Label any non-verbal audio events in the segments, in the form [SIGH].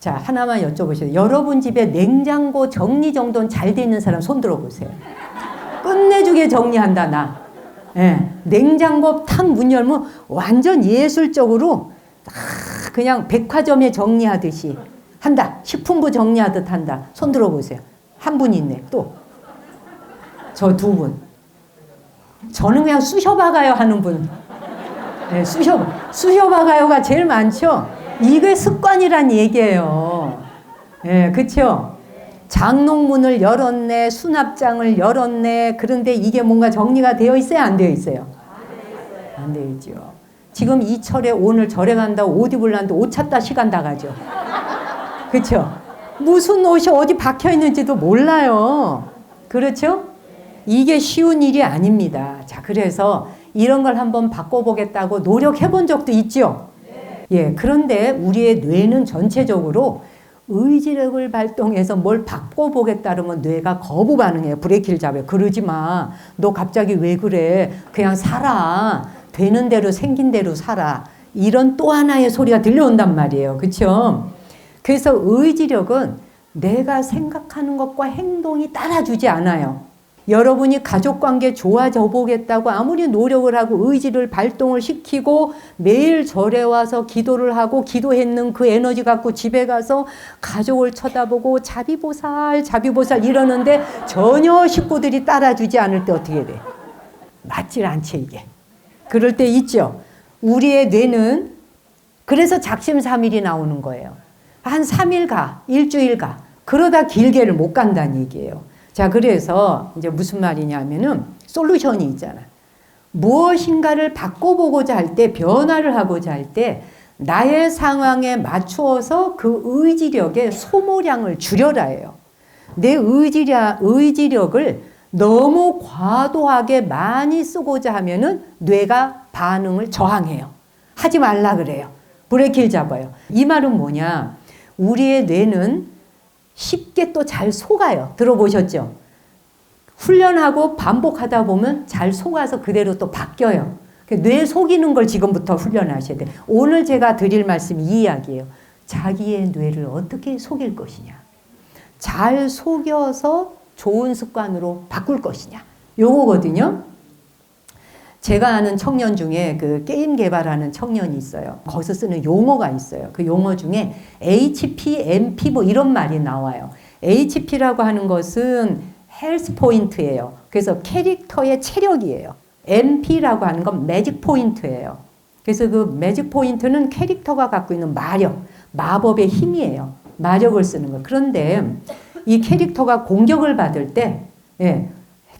자, 하나만 여쭤보세요. 여러분 집에 냉장고 정리 정돈 잘 돼 있는 사람 손 들어보세요. 끝내주게 정리한다, 나. 예, 냉장고 탁 문 열면 완전 예술적으로 아, 그냥 백화점에 정리하듯이 한다. 식품부 정리하듯 한다. 손 들어보세요. 한 분 있네, 또. 저 두 분. 저는 그냥 쑤셔박아요 하는 분. 네, 쑤셔, 쑤셔박아요가 제일 많죠? 이게 습관이란 얘기예요. 예, 그쵸? 장롱문을 열었네, 수납장을 열었네. 그런데 이게 뭔가 정리가 되어 있어요? 안 되어 있어요? 안 되어 있죠. 지금 이 철에 오늘 절에 간다고 옷 입을란데 옷 찾다 시간 다 가죠. 그쵸? 무슨 옷이 어디 박혀 있는지도 몰라요. 그렇죠? 이게 쉬운 일이 아닙니다. 자, 그래서 이런 걸 한번 바꿔보겠다고 노력해 본 적도 있죠? 예, 그런데 우리의 뇌는 전체적으로 의지력을 발동해서 뭘 바꿔보겠다 그러면 뇌가 거부 반응해요. 브레이크를 잡아요. 그러지 마. 너 갑자기 왜 그래? 그냥 살아. 되는 대로 생긴 대로 살아. 이런 또 하나의 소리가 들려온단 말이에요. 그쵸? 그래서 의지력은 내가 생각하는 것과 행동이 따라주지 않아요. 여러분이 가족 관계 좋아져 보겠다고 아무리 노력을 하고 의지를 발동을 시키고 매일 절에 와서 기도를 하고 기도했는 그 에너지 갖고 집에 가서 가족을 쳐다보고 자비보살 자비보살 이러는데 전혀 식구들이 따라주지 않을 때 어떻게 돼? 맞질 않지 이게. 그럴 때 있죠. 우리의 뇌는 그래서 작심삼일이 나오는 거예요. 한 3일 가, 일주일 가. 그러다 길게를 못 간다는 얘기예요. 자, 그래서 이제 무슨 말이냐면은 솔루션이 있잖아. 무엇인가를 바꿔보고자 할 때, 변화를 하고자 할 때, 나의 상황에 맞추어서 그 의지력의 소모량을 줄여라 해요. 내 의지력, 의지력을 너무 과도하게 많이 쓰고자 하면은 뇌가 반응을 저항해요. 하지 말라 그래요. 브레이크를 잡아요. 이 말은 뭐냐? 우리의 뇌는 쉽게 또 잘 속아요. 들어보셨죠? 훈련하고 반복하다 보면 잘 속아서 그대로 또 바뀌어요. 뇌 속이는 걸 지금부터 훈련하셔야 돼요. 오늘 제가 드릴 말씀이 이 이야기예요. 자기의 뇌를 어떻게 속일 것이냐. 잘 속여서 좋은 습관으로 바꿀 것이냐. 요거거든요. 제가 아는 청년 중에 그 게임 개발하는 청년이 있어요. 거기서 쓰는 용어가 있어요. 그 용어 중에 HP, MP 뭐 이런 말이 나와요. HP라고 하는 것은 헬스 포인트예요. 그래서 캐릭터의 체력이에요. MP라고 하는 건 매직 포인트예요. 그래서 그 매직 포인트는 캐릭터가 갖고 있는 마력, 마법의 힘이에요. 마력을 쓰는 거. 그런데 이 캐릭터가 공격을 받을 때, 예,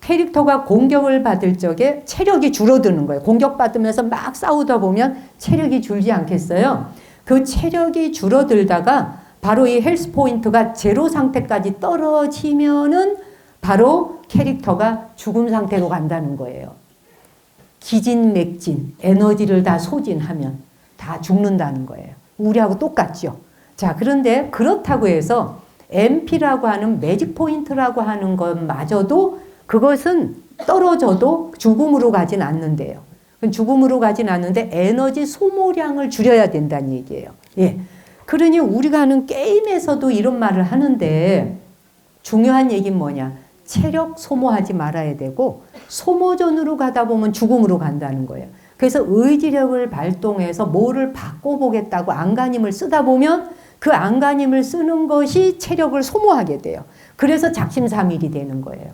캐릭터가 공격을 받을 적에 체력이 줄어드는 거예요. 공격받으면서 막 싸우다 보면 체력이 줄지 않겠어요? 그 체력이 줄어들다가 바로 이 헬스 포인트가 제로 상태까지 떨어지면은 바로 캐릭터가 죽음 상태로 간다는 거예요. 기진맥진, 에너지를 다 소진하면 다 죽는다는 거예요. 우리하고 똑같죠. 자, 그런데 그렇다고 해서 MP라고 하는 매직 포인트라고 하는 것마저도 그것은 떨어져도 죽음으로 가진 않는데요. 죽음으로 가진 않는데 에너지 소모량을 줄여야 된다는 얘기예요. 예. 그러니 우리가 하는 게임에서도 이런 말을 하는데 중요한 얘기는 뭐냐? 체력 소모하지 말아야 되고 소모전으로 가다 보면 죽음으로 간다는 거예요. 그래서 의지력을 발동해서 뭐를 바꿔보겠다고 안간힘을 쓰다 보면 그 안간힘을 쓰는 것이 체력을 소모하게 돼요. 그래서 작심삼일이 되는 거예요.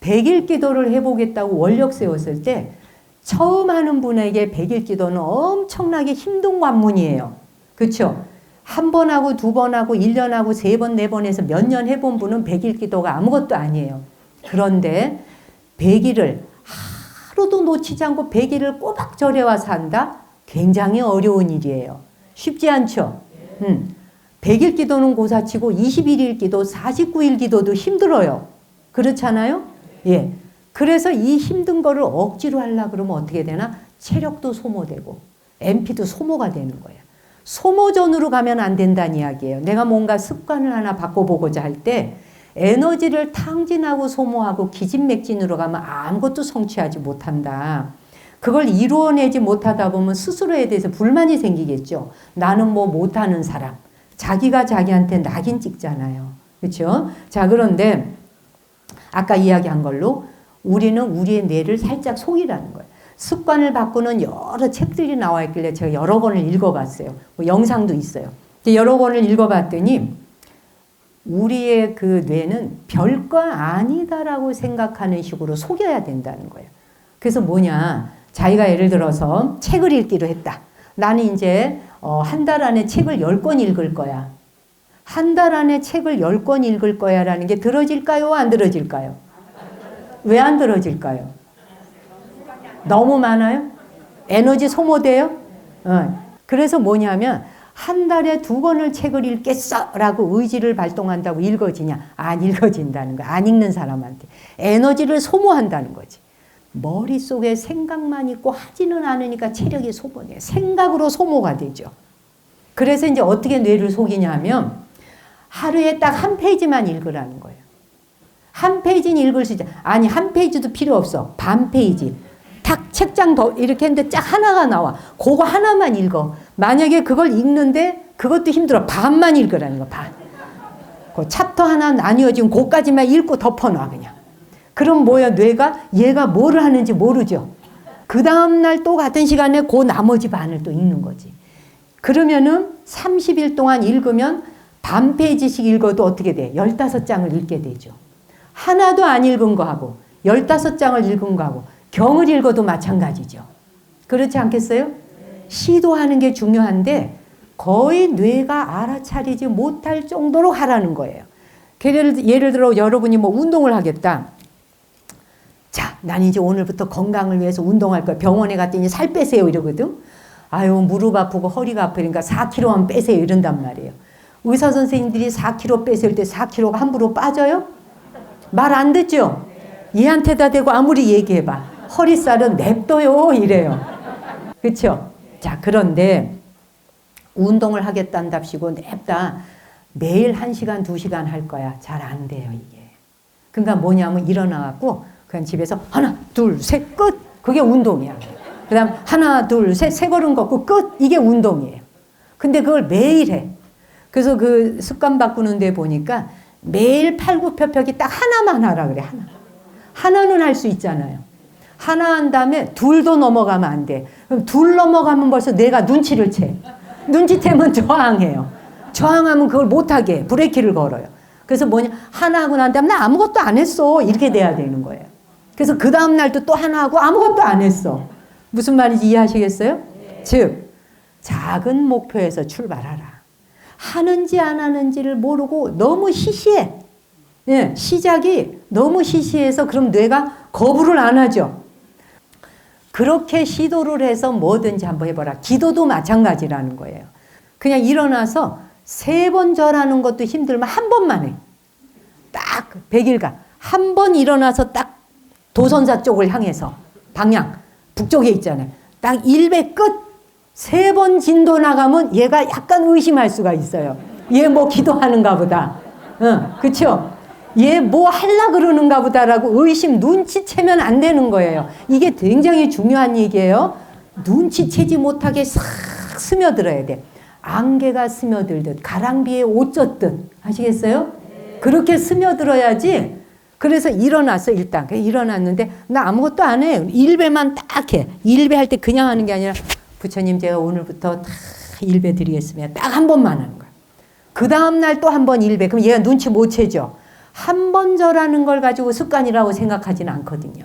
백일 기도를 해보겠다고 원력 세웠을 때 처음 하는 분에게 백일 기도는 엄청나게 힘든 관문이에요. 그렇죠? 한 번 하고 두 번 하고 일년 하고 세 번, 네 번 해서 몇 년 해본 분은 백일 기도가 아무것도 아니에요. 그런데 백일을 하루도 놓치지 않고 백일을 꼬박 절에 와서 한다? 굉장히 어려운 일이에요. 쉽지 않죠? 음. 100일 기도는 고사치고 21일 기도, 49일 기도도 힘들어요. 그렇잖아요? 예. 그래서 이 힘든 거를 억지로 하려 그러면 어떻게 되나? 체력도 소모되고 MP도 소모가 되는 거예요. 소모전으로 가면 안 된다는 이야기예요. 내가 뭔가 습관을 하나 바꿔보고자 할 때 에너지를 탕진하고 소모하고 기진맥진으로 가면 아무것도 성취하지 못한다. 그걸 이루어내지 못하다 보면 스스로에 대해서 불만이 생기겠죠. 나는 뭐 못하는 사람. 자기가 자기한테 낙인 찍잖아요. 그렇죠? 자, 그런데 아까 이야기한 걸로 우리는 우리의 뇌를 살짝 속이라는 거예요. 습관을 바꾸는 여러 책들이 나와 있길래 제가 여러 권을 읽어봤어요. 뭐 영상도 있어요. 여러 권을 읽어봤더니 우리의 그 뇌는 별거 아니다라고 생각하는 식으로 속여야 된다는 거예요. 그래서 뭐냐. 자기가 예를 들어서 책을 읽기로 했다. 나는 이제 어, 한달 안에 책을 10권 읽을 거야. 한 달 안에 책을 10권 읽을 거야 라는 게 들어질까요? 안 들어질까요? 왜 안 들어질까요? 너무 많아요? 에너지 소모돼요? 어. 그래서 뭐냐면 한 달에 두 권을 책을 읽겠어 라고 의지를 발동한다고 읽어지냐? 안 읽어진다는 거야. 안 읽는 사람한테. 에너지를 소모한다는 거지. 머릿속에 생각만 있고 하지는 않으니까 체력이 소모돼. 생각으로 소모가 되죠. 그래서 이제 어떻게 뇌를 속이냐면 하루에 딱 한 페이지만 읽으라는 거예요. 한 페이지는 읽을 수 있죠. 아니, 한 페이지도 필요 없어. 반 페이지. 탁 책장 더 이렇게 했는데 쫙 하나가 나와. 그거 하나만 읽어. 만약에 그걸 읽는데 그것도 힘들어. 반만 읽으라는 거, 반. 그 챕터 하나 나뉘어지면 그까지만 읽고 덮어놔, 그냥. 그럼 뭐야, 뇌가 얘가 뭐를 하는지 모르죠. 그 다음날 또 같은 시간에 그 나머지 반을 또 읽는 거지. 그러면은 30일 동안 읽으면 반 페이지씩 읽어도 어떻게 돼? 15장을 읽게 되죠. 하나도 안 읽은 거하고 15장을 읽은 거하고 경을 읽어도 마찬가지죠. 그렇지 않겠어요? 시도하는 게 중요한데 거의 뇌가 알아차리지 못할 정도로 하라는 거예요. 예를, 예를 들어 여러분이 뭐 운동을 하겠다. 자, 난 이제 오늘부터 건강을 위해서 운동할 거야. 병원에 갔더니 살 빼세요 이러거든. 아유, 무릎 아프고 허리가 아프니까 4kg만 빼세요 이런단 말이에요. 의사 선생님들이 4kg 빼세요 때 4kg가 함부로 빠져요? 말 안 듣죠? 얘한테다 대고 아무리 얘기해봐. 허리살은 냅둬요 이래요. 그렇죠? 자, 그런데 운동을 하겠다는답시고 냅다 매일 1시간, 2시간 할 거야. 잘 안 돼요, 이게. 그러니까 뭐냐면 일어나갖고 그냥 집에서 하나, 둘, 셋, 끝! 그게 운동이야. 그 다음 하나, 둘, 셋, 세 걸음 걷고 끝! 이게 운동이에요. 근데 그걸 매일 해. 그래서 그 습관 바꾸는 데 보니까 매일 팔굽혀펴기 딱 하나만 하라 그래, 하나. 하나는 할 수 있잖아요. 하나 한 다음에 둘도 넘어가면 안 돼. 그럼 둘 넘어가면 벌써 내가 눈치를 채. 눈치 채면 [LAUGHS] 저항해요. 저항하면 그걸 못하게 브레이크를 걸어요. 그래서 뭐냐, 하나 하고 난 다음에 나 아무것도 안 했어. 이렇게 돼야 되는 거예요. 그래서 그 다음 날도 또 하나 하고 아무것도 안 했어. 무슨 말인지 이해하시겠어요? 네. 즉, 작은 목표에서 출발하라. 하는지 안 하는지를 모르고 너무 시시해. 예, 시작이 너무 시시해서 그럼 뇌가 거부를 안 하죠. 그렇게 시도를 해서 뭐든지 한번 해봐라. 기도도 마찬가지라는 거예요. 그냥 일어나서 세 번 절하는 것도 힘들면 한 번만 해. 딱 100일간. 한 번 일어나서 딱 도선사 쪽을 향해서 방향 북쪽에 있잖아요. 딱 1배 끝. 세 번 진도 나가면 얘가 약간 의심할 수가 있어요. 얘 뭐 기도하는가 보다. 어, 그쵸? 얘 뭐 할라 그러는가 보다라고 의심, 눈치채면 안 되는 거예요. 이게 굉장히 중요한 얘기예요. 눈치채지 못하게 싹 스며들어야 돼. 안개가 스며들듯, 가랑비에 옷 젖듯. 아시겠어요? 그렇게 스며들어야지. 그래서 일어났어, 일단. 일어났는데, 나 아무것도 안 해. 일배만 딱 해. 일배 할 때 그냥 하는 게 아니라, 부처님 제가 오늘부터 다 일배 드리겠습니다. 딱 한 번만 하는 거야. 그 다음날 또 한 번 일배. 그럼 얘가 눈치 못 채죠. 한 번 절하는 걸 가지고 습관이라고 생각하지는 않거든요.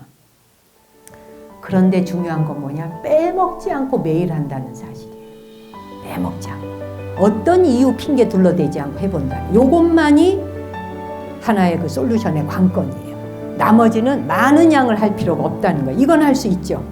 그런데 중요한 건 뭐냐? 빼먹지 않고 매일 한다는 사실이에요. 빼먹지 않고. 어떤 이유 핑계 둘러대지 않고 해본다. 요것만이 하나의 그 솔루션의 관건이에요. 나머지는 많은 양을 할 필요가 없다는 거예요. 이건 할 수 있죠.